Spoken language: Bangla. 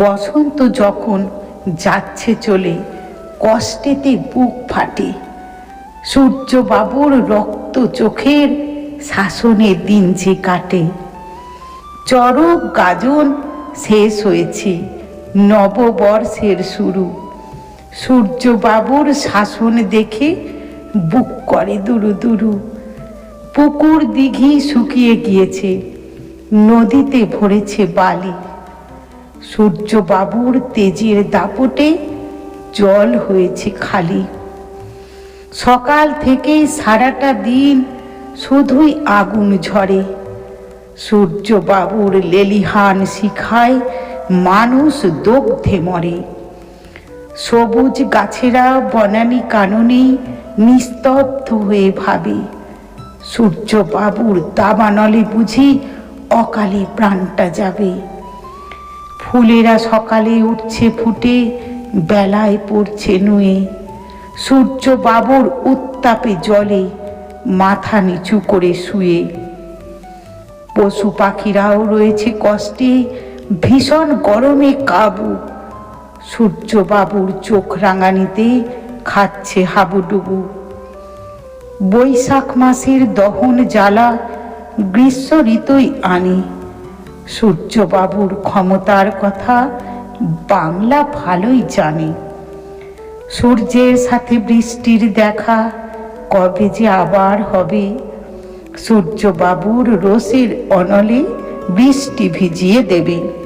বসন্ত যখন যাচ্ছে চলে, কষ্টেতে বুক ফাটে। সূর্যবাবুর রক্ত চোখের শাসনের দিন যে কাটে। চরক গাজন শেষ হয়েছে, নববর্ষের শুরু। সূর্যবাবুর শাসন দেখে বুক করে দুরু দুরু। পুকুর দিঘি শুকিয়ে গিয়েছে, নদীতে ভরেছে বালি। সূর্যবাবুর তেজের দাপটে জল হয়েছে খালি। সকাল থেকেই সারাটা দিন শুধুই আগুন ঝরে। সূর্যবাবুর লেলিহান শিখায় মানুষ দগ্ধে মরে। সবুজ গাছেরা বনানী কাননে নিস্তব্ধ হয়ে ভাবে। সূর্যবাবুর দাবানলে বুঝি অকালে প্রাণটা যাবে। ফুলেরা সকালে উঠছে ফুটে, বেলায় পড়ছে নুয়ে। সূর্য বাবুর উত্তাপে জলে, মাথা নিচু করে শুয়ে। পশু পাখিরাও রয়েছে কষ্টে, ভীষণ গরমে কাবু। সূর্য বাবুর চোখ রাঙানিতে খাচ্ছে হাবুডুবু। বৈশাখ মাসের দহন জ্বালা গ্রীষ্ম ঋতুই আনে। সূর্যবাবুর ক্ষমতার কথা বাংলা ভালোই জানে। সূর্যের সাথে বৃষ্টির দেখা কবে যে আবার হবে। সূর্যবাবুর রসের অনলে বৃষ্টি ভিজিয়ে দেবে।